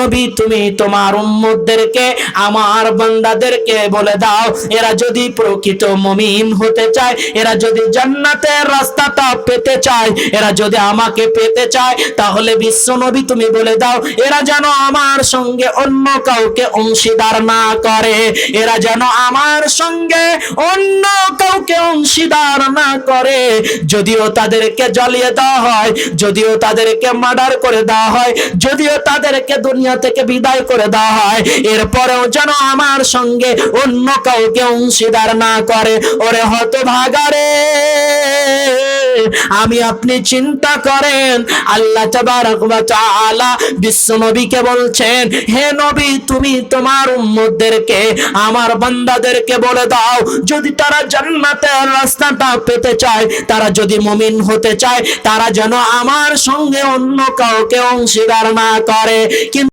নবী, তুমি তোমার উম্মতদেরকে, আমার বান্দাদেরকে বলে দাও, এরা যদি প্রকৃত মুমিন হতে চায়, এরা যদি জান্নাতের রাস্তাটা পেতে চায়, এরা যদি আমাকে পেতে চায়, তাহলে বিশ্ব নবী তুমি বলে দাও, এরা যেন আমার সঙ্গে অন্য কাউকে অংশীদার না করে, এরা যেন আমার সঙ্গে অন্য কাউকে অংশীদার না করে। যদিও তাদেরকে জ্বালিয়ে দেওয়া হয়, যদিও তাদেরকে মার্ডার করে দেওয়া হয়, যদিও তাদেরকে দুনিয়া থেকে বিদায় করে দেওয়া হয়, এরপরেও যেন আমার সঙ্গে অন্য কাউকে অংশীদার না করে। ওরে হতভাগারে আমি আপনি চিন্তা করেন। আল্লাহ তাআলা বিশ্ব নবীকে বলছেন, হে নবী, তুমি তোমার উম্মতদেরকে, আমার বান্দাদেরকে বলে দাও, যদি তারা জান্নাতের রাস্তাটা পেতে চায়, তারা যদি মুমিন হতে চায়, তারা যেন আমার সঙ্গে অন্য কাউকে অংশীদার না করে। কিন্তু